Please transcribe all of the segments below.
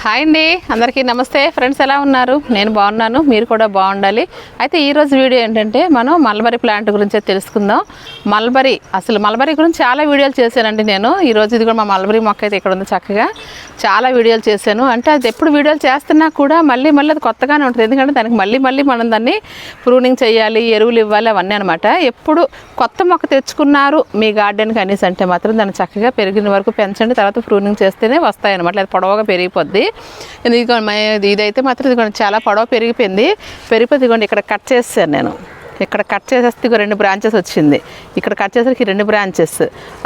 Hi అండి. అందరికీ నమస్తే. ఫ్రెండ్స్ ఎలా ఉన్నారు? నేను బాగున్నాను. మీరు కూడా బాగుండాలి. అయితే ఈరోజు వీడియో ఏంటంటే మనం మల్బరీ ప్లాంట్ గురించి తెలుసుకుందాం. మల్బరీ అసలు మల్బరీ గురించి చాలా వీడియోలు చేశానండి నేను. ఈరోజు ఇది కూడా మా మల్బరీ మొక్క అయితే ఇక్కడ ఉంది చక్కగా. చాలా వీడియోలు చేశాను. అంటే అది ఎప్పుడు వీడియోలు చేస్తున్నా కూడా మళ్ళీ మళ్ళీ అది కొత్తగానే ఉంటుంది. ఎందుకంటే దానికి మళ్ళీ మళ్ళీ మనం దాన్ని ప్రూనింగ్ చేయాలి ఎరువులు ఇవ్వాలి అవన్నీ అనమాట ఎప్పుడు కొత్త మొక్క తెచ్చుకున్నారు మీ గార్డెన్కి అనేసి అంటే మాత్రం దాన్ని చక్కగా పెరిగిన వరకు పెంచండి. తర్వాత ప్రూనింగ్ చేస్తేనే వస్తాయి అనమాట అది పొడవగా పెరిగిపోద్ది. ఇదిగో ఇదైతే మాత్రం ఇదిగోండి చాలా పొడవ పెరిగిపోయింది. పెరిగిపోతే ఇదిగోండి ఇక్కడ కట్ చేస్తాను నేను. ఇక్కడ కట్ చేసేస్తే రెండు బ్రాంచెస్ వచ్చింది. ఇక్కడ కట్ చేసేసరికి రెండు బ్రాంచెస్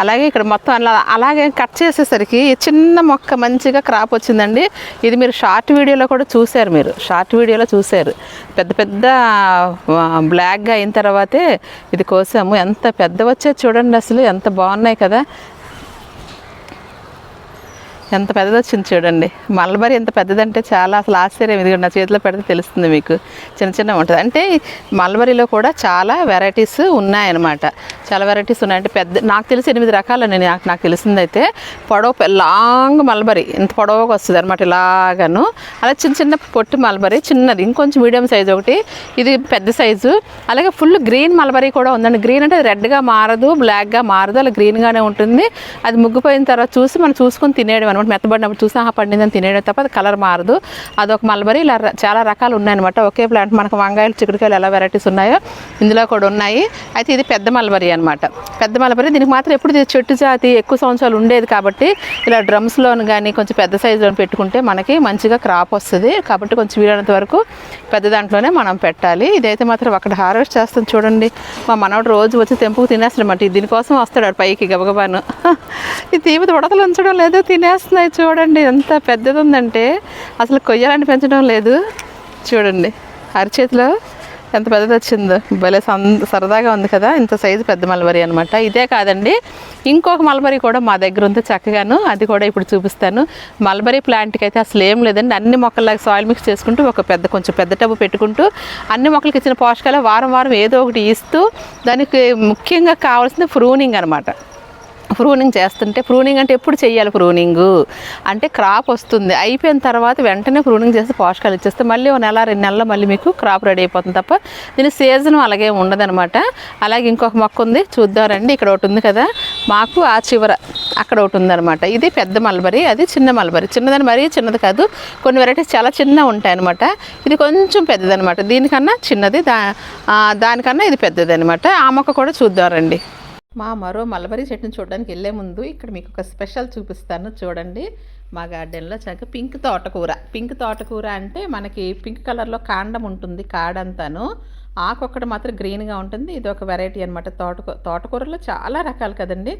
అలాగే ఇక్కడ మొత్తం అలా అలాగే కట్ చేసేసరికి చిన్న మొక్క మంచిగా క్రాప్ వచ్చిందండి. ఇది మీరు షార్ట్ వీడియోలో కూడా చూశారు మీరు. షార్ట్ వీడియోలో చూశారు. పెద్ద పెద్ద బ్లాక్గా అయిన తర్వాతే ఇది కోసాము. ఎంత పెద్ద వచ్చేది చూడండి అసలు ఎంత బాగున్నాయి కదా. ఎంత పెద్దది వచ్చింది చూడండి. మల్బరీ ఎంత పెద్దదంటే చాలా అసలు ఆశ్చర్యం. ఇది నా చేతిలో పెడితే తెలుస్తుంది మీకు. చిన్న చిన్న ఉంటుంది. అంటే మల్బరీలో కూడా చాలా వెరైటీస్ ఉన్నాయన్నమాట. చాలా వెరైటీస్ ఉన్నాయి. అంటే పెద్ద నాకు తెలిసి ఎనిమిది రకాలని నాకు నాకు తెలిసిందైతే పొడవు లాంగ్ మల్బరీ. ఇంత పొడవుగా వస్తుంది అనమాట ఇలాగను. అలా చిన్న చిన్న పొట్టి మల్బరీ చిన్నది. ఇంకొంచెం మీడియం సైజు ఒకటి. ఇది పెద్ద సైజు అలాగే ఫుల్ గ్రీన్ మల్బరీ కూడా ఉందండి. గ్రీన్ అంటే రెడ్గా మారదు బ్లాక్గా మారదు. అలా గ్రీన్గానే ఉంటుంది. అది ముగ్గిపోయిన తర్వాత చూసి మనం చూసుకొని తినేయడం అనమాట మెత్తబడినప్పుడు చూసి ఆహా పండిందని తినేయడం తప్ప అది కలర్ మారదు. అదొక మల్బరీ ఇలా చాలా రకాలు ఉన్నాయన్నమాట. ఒకే ప్లాంట్ మనకు వంకాయలు చిక్కుడుకాయలు ఎలా వెరైటీస్ ఉన్నాయో ఇందులో కూడా ఉన్నాయి. అయితే ఇది పెద్ద మల్బరీ అనమాట పెద్ద మల్బరీ దీనికి మాత్రం ఎప్పుడు చెట్టు జాతి ఎక్కువ సంవత్సరాలు ఉండేది కాబట్టి ఇలా డ్రమ్స్లోను కానీ కొంచెం పెద్ద సైజులో పెట్టుకుంటే మనకి మంచిగా క్రాప్ వస్తుంది. కాబట్టి కొంచెం వీలైనంత వరకు పెద్ద దాంట్లోనే మనం పెట్టాలి. ఇదైతే మాత్రం అక్కడ హార్వెస్ట్ చేస్తాం చూడండి. మా మనవాడు రోజు వచ్చి తెంపుకు తినేస్తాడన్నమాట దీనికోసం వస్తాడు పైకి గబగబాను. ఇది తీపి ఉడతలు ఉంచడం లేదో లేదు వస్తున్నాయి చూడండి ఎంత పెద్దది ఉందంటే అసలు కొయ్యాలని పెంచడం లేదు. చూడండి అరిచేతిలో ఎంత పెద్దది వచ్చిందో భలే సం సరదాగా ఉంది కదా ఇంత సైజు పెద్ద మల్బరీ అనమాట ఇదే కాదండి ఇంకొక మల్బరీ కూడా మా దగ్గర ఉంది చక్కగాను అది కూడా ఇప్పుడు చూపిస్తాను. మల్బరీ ప్లాంట్కి అయితే అసలు ఏం లేదండి అన్ని మొక్కల్లాగా సాయిల్ మిక్స్ చేసుకుంటూ ఒక పెద్ద కొంచెం పెద్ద టబ్బు పెట్టుకుంటూ అన్ని మొక్కలకి ఇచ్చిన పోషకాలు వారం వారం ఏదో ఒకటి ఇస్తూ దానికి ముఖ్యంగా కావాల్సింది ఫ్రూనింగ్ అనమాట ప్రూనింగ్ చేస్తుంటే ప్రూనింగ్ అంటే ఎప్పుడు చేయాలి ప్రూనింగ్? అంటే క్రాప్ వస్తుంది. అయిపోయిన తర్వాత వెంటనే ప్రూనింగ్ చేసి పోషకాలు ఇచ్చేస్తే మళ్ళీ ఒక నెల రెండు నెలల మళ్ళీ మీకు క్రాప్ రెడీ అయిపోతుంది తప్ప దీని సీజన్ అలాగే ఉండదనమాట అలాగే ఇంకొక మొక్క ఉంది. చూద్దామండి ఇక్కడ ఒకటి ఉంది కదా. మాకు ఆ చివర అక్కడ ఒకటి ఉందనమాట ఇది పెద్ద మల్బరీ అది చిన్న మల్బరీ. చిన్నదని మరీ చిన్నది కాదు. కొన్ని వెరైటీస్ చాలా చిన్న ఉంటాయి అనమాట ఇది కొంచెం పెద్దదనమాట దీనికన్నా చిన్నది. దా దానికన్నా ఇది పెద్దది అనమాట ఆ మొక్క కూడా చూద్దామండి మా మరో మలబరీ చెట్టుని చూడడానికి వెళ్ళే ముందు ఇక్కడ మీకు ఒక స్పెషల్ చూపిస్తాను చూడండి. మా గార్డెన్లో చక్కగా పింక్ తోటకూర. పింక్ తోటకూర అంటే మనకి పింక్ కలర్లో కాండం ఉంటుంది కాడంతాను. ఆకు ఒక్కటి మాత్రం గ్రీన్గా ఉంటుంది. ఇది ఒక వెరైటీ అనమాట తోటకూర తోటకూరలో చాలా రకాలు కదండి.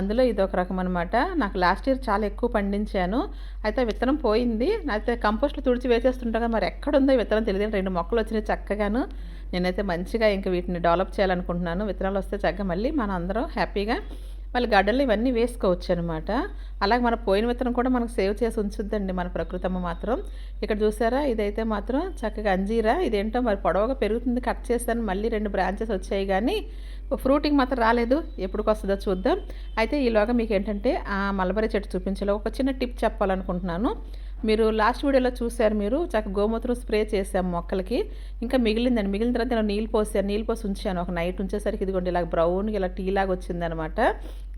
అందులో ఇది ఒక రకం అనమాట నాకు లాస్ట్ ఇయర్ చాలా ఎక్కువ పండించాను. అయితే విత్తనం పోయింది. అయితే కంపోస్ట్లు తుడిచి వేసేస్తుంటాగా మరి ఎక్కడుందో విత్తనం తెలియదు. రెండు మొక్కలు వచ్చినాయి చక్కగాను. నేనైతే మంచిగా ఇంకా వీటిని డెవలప్ చేయాలనుకుంటున్నాను. విత్తనాలు వస్తే చక్కగా మళ్ళీ మనం అందరం హ్యాపీగా మళ్ళీ గడ్డలు ఇవన్నీ వేసుకోవచ్చు అనమాట అలాగే మన పోయిన విత్తనం కూడా మనకు సేవ్ చేసి ఉంచుద్దండి మన ప్రకృతమ్మ మాత్రం. ఇక్కడ చూసారా? ఇదైతే మాత్రం చక్కగా అంజీరా. ఇదేంటో మరి పొడవగా పెరుగుతుంది. కట్ చేస్తాను. మళ్ళీ రెండు బ్రాంచెస్ వచ్చాయి కానీ ఫ్రూటింగ్ మాత్రం రాలేదు. ఎప్పుడుకు వస్తుందో చూద్దాం. అయితే ఈలోగా మీకు ఏంటంటే ఆ మలబరీ చెట్టు చూపించాలో ఒక చిన్న టిప్ చెప్పాలనుకుంటున్నాను. మీరు లాస్ట్ వీడియోలో చూశారు మీరు చక్కగా గోమూత్రం స్ప్రే చేసాము మొక్కలకి. ఇంకా మిగిలిందండి మిగిలిన తర్వాత నేను నీళ్ళు పోసాను నీళ్ళు పోసి ఉంచాను. ఒక నైట్ ఉంచేసరికి ఇదిగోండి ఇలా బ్రౌన్గా ఇలా టీ లాగా వచ్చిందనమాట.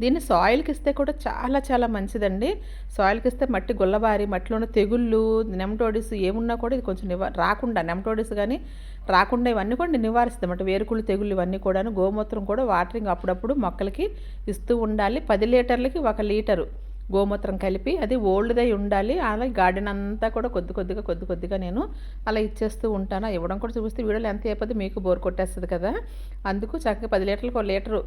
దీన్ని సాయిల్కి ఇస్తే కూడా చాలా చాలా మంచిదండి. సాయిల్కి ఇస్తే మట్టి గుల్లబారి మట్టిలో ఉన్న తెగుళ్ళు నెమటోడిస్ ఏమున్నా కూడా ఇది కొంచెం నివా రాకుండా నెమటోడిస్ కానీ రాకుండా ఇవన్నీ కూడా నివారిస్తుంది అన్నమాట వేరుకుళ్ళు తెగుళ్ళు ఇవన్నీ కూడాను గోమూత్రం కూడా వాటరింగ్ అప్పుడప్పుడు మొక్కలకి ఇస్తూ ఉండాలి. పది లీటర్లకి ఒక లీటరు. గోమూత్రం కలిపి అది ఓల్డ్దై ఉండాలి. అలా గార్డెన్ అంతా కూడా కొద్ది కొద్దిగా కొద్ది కొద్దిగా నేను అలా ఇచ్చేస్తూ ఉంటాను. ఇవ్వడం కూడా చూపిస్తే వీడియోలు ఎంత అయిపోతే మీకు బోర్ కొట్టేస్తుంది కదా. అందుకు చక్కగా పది లీటర్లకు ఒక లీటరు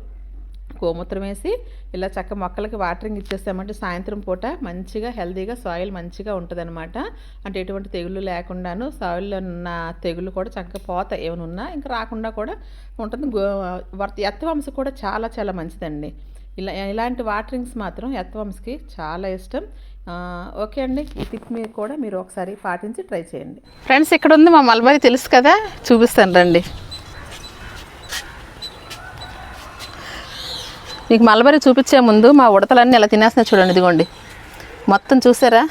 గోమూత్రం వేసి ఇలా చక్క మొక్కలకి వాటరింగ్ ఇచ్చేస్తామంటే సాయంత్రం పూట మంచిగా హెల్తీగా సాయిల్ మంచిగా ఉంటుందన్నమాట. అంటే ఎటువంటి తెగులు లేకుండాను సాయిల్లో ఉన్న తెగులు కూడా చక్కగా పోతాయి. ఏమైనా ఉన్నా ఇంకా రాకుండా కూడా ఉంటుంది. గో వర్త ఎత్తవంశ కూడా చాలా చాలా మంచిదండి. ఇలా ఇలాంటి వాటరింగ్స్ మాత్రం ఎత్వమ్స్కి చాలా ఇష్టం. ఓకే అండి. ఈ టిప్ మీరు కూడా మీరు ఒకసారి పాటించి ట్రై చేయండి. ఫ్రెండ్స్ ఇక్కడ ఉంది మా మల్బరీ తెలుసు కదా? చూపిస్తాను రండి. మీకు మల్బరీ చూపించే ముందు మా ఉడతలన్నీ ఇలా తినేస్తున్నాయి చూడండి ఇదిగోండి. మొత్తం చూసారా?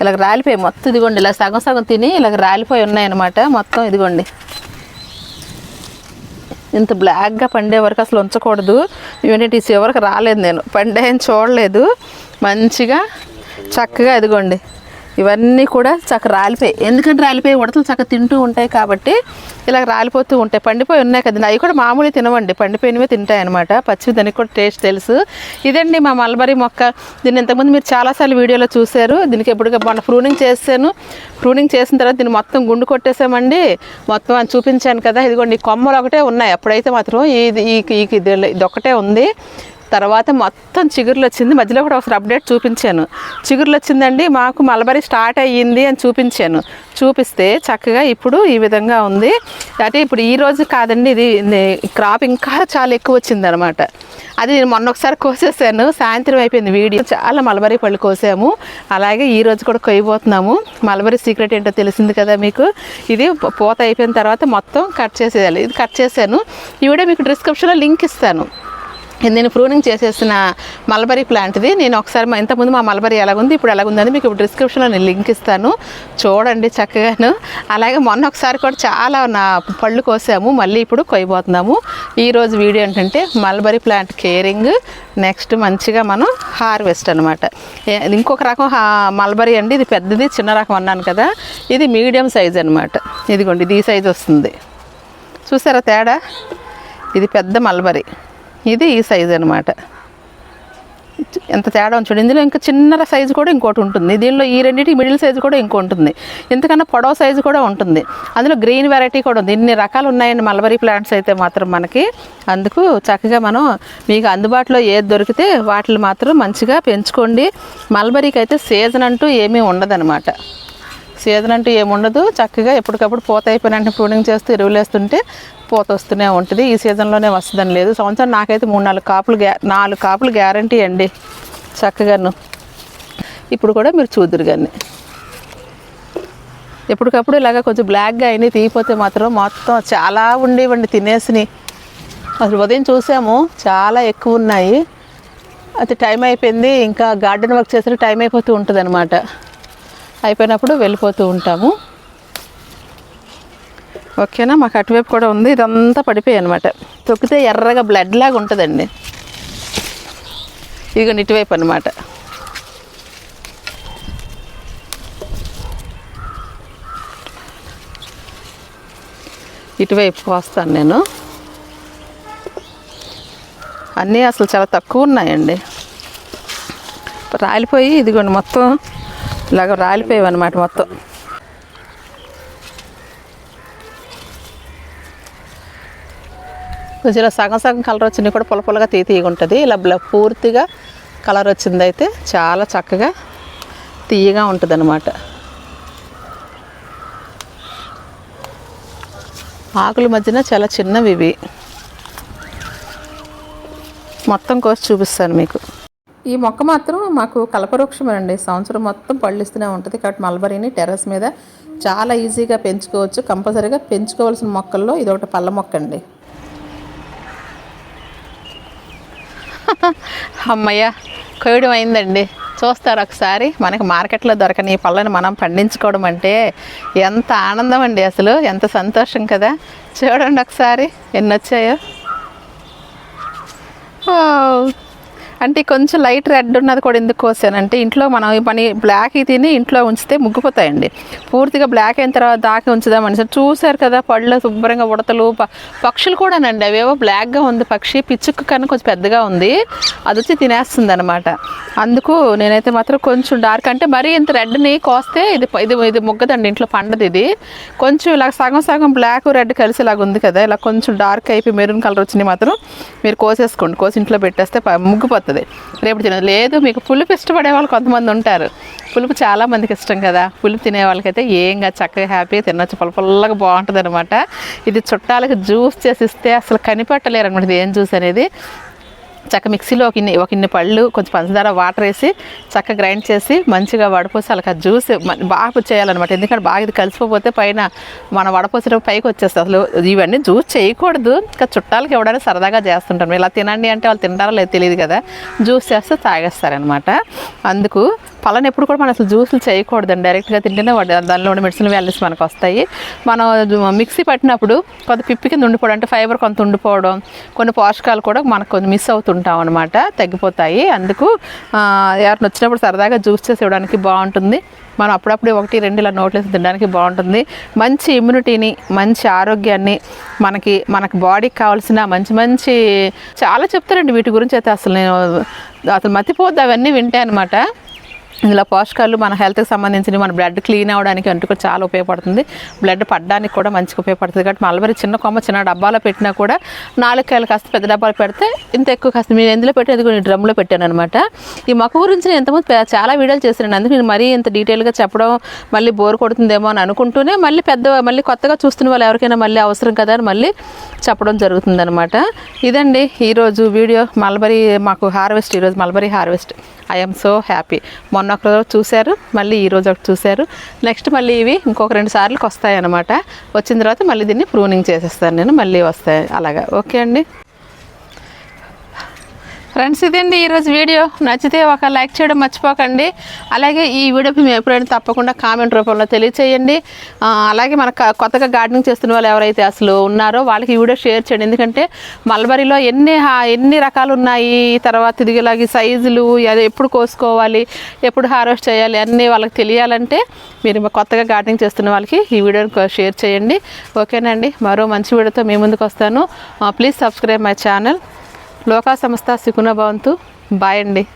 ఇలాగ రాలిపోయి మొత్తం ఇదిగోండి ఇలా సగం సగం తిని ఇలాగ రాలిపోయి ఉన్నాయన్నమాట. మొత్తం ఇదిగోండి. ఇంత బ్లాక్గా పండే వరకు అసలు ఉంచకూడదు. ఇవేంటి ఈ చివరికి రాలేదు నేను. పండే చూడలేదు. మంచిగా చక్కగా ఇదిగోండి. ఇవన్నీ కూడా చక్క రాలిపోయి ఎందుకంటే రాలిపోయి ఉడతలు చక్క తింటూ ఉంటాయి కాబట్టి ఇలా రాలిపోతూ ఉంటాయి. పండిపోయి ఉన్నాయి కదా అవి కూడా మామూలు తినవండి. పండిపోయినవే తింటాయి అనమాట పచ్చివి దానికి కూడా టేస్ట్ తెలుసు. ఇదండి మా మల్బరీ మొక్క. దీన్ని ఇంతకుముందు మీరు చాలాసార్లు వీడియోలో చూశారు. దీనికి ఎప్పుడు మొన్న ప్రూనింగ్ చేశాను. ప్రూనింగ్ చేసిన తర్వాత దీన్ని మొత్తం గుండు కొట్టేసామండి. మొత్తం అని చూపించాను కదా. ఇదిగోండి ఈ కొమ్మలు ఒకటే ఉన్నాయి. అప్పుడైతే మాత్రం ఇది ఇది ఇది ఒకటే ఉంది. తర్వాత మొత్తం చిగురులు వచ్చింది. మధ్యలో కూడా ఒకసారి అప్డేట్ చూపించాను. చిగురులు వచ్చిందండి. మాకు మలబరీ స్టార్ట్ అయ్యింది అని చూపించాను. చూపిస్తే చక్కగా ఇప్పుడు ఈ విధంగా ఉంది. అంటే ఇప్పుడు ఈ రోజు కాదండి ఇది క్రాప్ ఇంకా చాలా ఎక్కువ వచ్చింది అనమాట అది నేను మొన్న ఒకసారి కోసేసాను. సాయంత్రం అయిపోయింది వీడియో. చాలా మలబరీ పళ్ళు కోసాము. అలాగే ఈ రోజు కూడా కొయ్యబోతున్నాము. మలబరీ సీక్రెట్ ఏంటో తెలిసింది కదా మీకు? ఇది పూత అయిపోయిన తర్వాత మొత్తం కట్ చేసేయాలి. ఇది కట్ చేశాను. ఈ వీడియో మీకు డిస్క్రిప్షన్లో లింక్ ఇస్తాను. నేను ప్రూనింగ్ చేసేసిన మల్బరీ ప్లాంట్ది. నేను ఒకసారి మా ఇంతకుముందు మా మల్బరీ ఎలాగుంది ఇప్పుడు ఎలాగుందని మీకు ఇప్పుడు డిస్క్రిప్షన్లో నేను లింక్ ఇస్తాను. చూడండి చక్కగాను. అలాగే మొన్న ఒకసారి కూడా చాలా నా పళ్ళు కోసాము మళ్ళీ ఇప్పుడు కొయ్యబోతున్నాము. ఈరోజు వీడియో ఏంటంటే మల్బరీ ప్లాంట్ కేరింగ్ నెక్స్ట్ మంచిగా మనం హార్వెస్ట్ అనమాట ఇంకొక రకం హా- మల్బరీ అండి ఇది పెద్దది చిన్న రకం అన్నాను కదా. ఇది మీడియం సైజ్ అనమాట ఇదిగోండి ఇది ఈ సైజ్ వస్తుంది. చూసారా తేడా? ఇది పెద్ద మల్బరీ. ఇది ఈ సైజ్ అనమాట ఎంత తేడా ఉంది చూడండి ఇందులో ఇంకా చిన్న సైజు కూడా ఇంకోటి ఉంటుంది. దీనిలో ఈ రెండింటి మిడిల్ సైజు కూడా ఇంకో ఉంటుంది. ఇంతకన్నా పొడవ సైజు కూడా ఉంటుంది. అందులో గ్రీన్ వెరైటీ కూడా ఉంది. ఇన్ని రకాలు ఉన్నాయండి మల్బరీ ప్లాంట్స్ అయితే మాత్రం మనకి. అందుకు చక్కగా మనం మీకు అందుబాటులో ఏది దొరికితే వాటిని మాత్రం మంచిగా పెంచుకోండి. మల్బరీకి అయితే సీజన్ అంటూ ఏమీ ఉండదనమాట సీజన్ అంటూ ఏముండదు చక్కగా ఎప్పటికప్పుడు పూత అయిపోయిన ప్రూనింగ్ చేస్తూ ఎరువులు వేస్తుంటే పూత వస్తూనే ఉంటుంది. ఈ సీజన్లోనే వస్తుందని లేదు. సంవత్సరం నాకైతే మూడు నాలుగు కాపులు గ్యా నాలుగు కాపులు గ్యారంటీ అండి. చక్కగాను. ఇప్పుడు కూడా మీరు చూద్దరు కానీ ఎప్పటికప్పుడు ఇలాగ కొంచెం బ్లాక్గా అయినాయి తీయిపోతే మాత్రం మొత్తం చాలా ఉండేవండి తినేసినవి అసలు ఉదయం చూసాము చాలా ఎక్కువ ఉన్నాయి. అది టైం అయిపోయింది. ఇంకా గార్డెన్ వర్క్ చేసిన టైం అయిపోతూ ఉంటుంది అనమాట అయిపోయినప్పుడు వెళ్ళిపోతూ ఉంటాము. ఓకేనా? మాకు అటువైపు కూడా ఉంది. ఇదంతా పడిపోయాయి అనమాట తొక్కితే ఎర్రగా బ్లడ్ లాగా ఉంటుందండి. ఇదిగోండి ఇటువైపు అనమాట ఇటువైపు కోస్తాను నేను. అన్నీ అసలు చాలా తక్కువ ఉన్నాయండి. రాలిపోయి ఇదిగోండి మొత్తం ఇలాగ రాలిపోయావు అనమాట మొత్తం. కొంచెం ఇలా సగం సగం కలర్ వచ్చింది కూడా పుల్ల పుల్లగా తీ తీయగా ఉంటుంది. ఇలా పూర్తిగా కలర్ వచ్చింది అయితే చాలా చక్కగా తీయగా ఉంటుంది అనమాట ఆకుల మధ్యన చాలా చిన్నవి ఇవి. మొత్తం కోసి చూపిస్తాను మీకు. ఈ మొక్క మాత్రం మాకు కల్పవృక్షమేనండి. సంవత్సరం మొత్తం పళ్ళు ఇస్తూనే ఉంటుంది. కాబట్టి మల్బరీని టెర్రస్ మీద చాలా ఈజీగా పెంచుకోవచ్చు. కంపల్సరీగా పెంచుకోవాల్సిన మొక్కల్లో ఇది ఒకటి పళ్ళ మొక్క అండి అమ్మయ్య కోయడం అయిందండి. చూస్తారు ఒకసారి? మనకి మార్కెట్లో దొరకని ఈ పళ్ళని మనం పండించుకోవడం అంటే ఎంత ఆనందం అండి అసలు. ఎంత సంతోషం కదా. చూడండి ఒకసారి ఎన్ని వచ్చాయో అంటే కొంచెం లైట్ రెడ్ ఉన్నది కూడా ఎందుకు కోసానంటే ఇంట్లో మనం పని బ్లాక్ తిని ఇంట్లో ఉంచితే ముగ్గిపోతాయండి. పూర్తిగా బ్లాక్ అయిన తర్వాత దాకా ఉంచుదామని సరే చూశారు కదా పళ్ళు శుభ్రంగా ఉడతలు ప- పక్షులు కూడానండి. అవేవో బ్లాక్గా ఉంది పక్షి పిచ్చుకు కన్నా కొంచెం పెద్దగా ఉంది. అది వచ్చి తినేస్తుంది అనమాట అందుకు నేనైతే మాత్రం కొంచెం డార్క్ అంటే మరీ ఇంత రెడ్ని కోస్తే ఇది ఇది ఇది ముగ్గదండి ఇంట్లో పండదు ఇది. కొంచెం ఇలా సగం సగం బ్లాక్ రెడ్ కలిసి ఇలాగ ఉంది కదా ఇలా కొంచెం డార్క్ అయిపోయి మెరూన్ కలర్ వచ్చినాయి మాత్రం మీరు కోసేసుకోండి. కోసి ఇంట్లో పెట్టేస్తే ముగ్గిపోతుంది. వస్తుంది రేపు తినదు లేదు మీకు పులుపు ఇష్టపడే వాళ్ళు కొంతమంది ఉంటారు. పులుపు చాలా మందికి ఇష్టం కదా. పులుపు తినే వాళ్ళకైతే ఏంగా చక్కగా హ్యాపీగా తినొచ్చు. పుల్ల పుల్లగా బాగుంటుంది అనమాట ఇది చుట్టాలకు జ్యూస్ చేసి ఇస్తే అసలు కనిపెట్టలేరు అనమాట ఇది ఏం జ్యూస్ అనేది. చక్క మిక్సీలో ఒక ఇన్ని ఒక ఇన్ని పళ్ళు కొంచెం పంచదార వాటర్ వేసి చక్క గ్రైండ్ చేసి మంచిగా వడపోసి అలా జ్యూస్ బాగా చేయాలన్నమాట. ఎందుకంటే బాగా ఇది కలిసిపోతే పైన మన వడపోసేటప్పుడు పైకి వచ్చేస్తుంది. అసలు ఇవన్నీ జ్యూస్ చేయకూడదు. ఇంకా చుట్టాలకి ఇవ్వడానికి సరదాగా చేస్తుంటాం ఇలా తినండి అంటే వాళ్ళు తింటారో లేదు తెలియదు కదా. జ్యూస్ చేస్తే తాగేస్తారనమాట అందుకు పళ్ళని ఎప్పుడు కూడా మనం అసలు జ్యూసులు చేయకూడదండి. డైరెక్ట్గా తింటేనే వాడు దానిలో ఉన్న మెడిసిన్ వాల్యూస్ మనకు వస్తాయి మనం మిక్సీ పట్టినప్పుడు కొంత పిప్పి కింద ఉండిపోవడం అంటే ఫైబర్ కొంత ఉండిపోవడం కొన్ని పోషకాలు కూడా మనకు కొంచెం మిస్ అవుతుంటాం అనమాట తగ్గిపోతాయి. అందుకు ఎవరిని వచ్చినప్పుడు సరదాగా జ్యూస్ చేసి ఇవ్వడానికి బాగుంటుంది. మనం అప్పుడప్పుడు ఒకటి రెండు ఇలా నోట్లేసి తినడానికి బాగుంటుంది. మంచి ఇమ్యూనిటీని మంచి ఆరోగ్యాన్ని మనకి మనకి బాడీకి కావాల్సిన మంచి మంచి చాలా చెప్తారండి వీటి గురించి అయితే అసలు నేను అసలు మతిపోద్ది అవన్నీ వింటాయి అనమాట ఇందులో పోషకాలు మన హెల్త్కి సంబంధించినవి మన బ్లడ్ క్లీన్ అవ్వడానికి అంటూ కూడా చాలా ఉపయోగపడుతుంది. బ్లడ్ పడడానికి కూడా మంచిగా ఉపయోగపడుతుంది. కాబట్టి మలబరీ చిన్న కొమ్మ చిన్న డబ్బాలో పెట్టినా కూడా నాలుగు కాయలు కాస్త పెద్ద డబ్బాలు పెడితే ఇంత ఎక్కువ కాస్త నేను ఎందులో పెట్టి అది కూడా డ్రమ్లో పెట్టాను అనమాట ఈ మొక్క గురించి నేను ఎంతమంది చాలా వీడియోలు చేశాను అందుకు నేను మరీ ఇంత డీటెయిల్గా చెప్పడం మళ్ళీ బోర్ కొడుతుందేమో అని అనుకుంటూనే మళ్ళీ పెద్ద మళ్ళీ కొత్తగా చూస్తున్న వాళ్ళు ఎవరికైనా మళ్ళీ అవసరం కదా అని మళ్ళీ చెప్పడం జరుగుతుంది అనమాట ఇదండి ఈరోజు వీడియో. మల్బరీ మాకు హార్వెస్ట్ ఈరోజు mulberry harvest. I'm so happy. మొన్న ఒక రోజు చూశారు మళ్ళీ ఈ రోజు ఒకటి చూశారు. నెక్స్ట్ మళ్ళీ ఇవి ఇంకొక రెండు సార్లకు వస్తాయి అనమాట వచ్చిన తర్వాత మళ్ళీ దీన్ని ప్రూనింగ్ చేసేస్తాను నేను మళ్ళీ వస్తాయి. అలాగా. ఓకే అండి. ఫ్రెండ్స్ ఇదండి ఈరోజు వీడియో? నచ్చితే ఒక లైక్ చేయడం మర్చిపోకండి. అలాగే ఈ వీడియో మేము ఎప్పుడైనా తప్పకుండా కామెంట్ రూపంలో తెలియచేయండి. అలాగే మన కొత్తగా గార్డెనింగ్ చేస్తున్న వాళ్ళు ఎవరైతే అసలు ఉన్నారో వాళ్ళకి ఈ వీడియో షేర్ చేయండి. ఎందుకంటే మల్బరీలో ఎన్ని హా- ఎన్ని రకాలు ఉన్నాయి. తర్వాత ఇదిలాగే సైజులు అది ఎప్పుడు కోసుకోవాలి ఎప్పుడు హార్వెస్ట్ చేయాలి అన్నీ వాళ్ళకి తెలియాలంటే మీరు కొత్తగా గార్డెనింగ్ చేస్తున్న వాళ్ళకి ఈ వీడియోని షేర్ చేయండి. ఓకేనండి. మరో మంచి వీడియోతో మీ ముందుకు వస్తాను. Please subscribe my channel. లోకా సంస్థ సుకుణ భవంతు. బాయ్ అండి.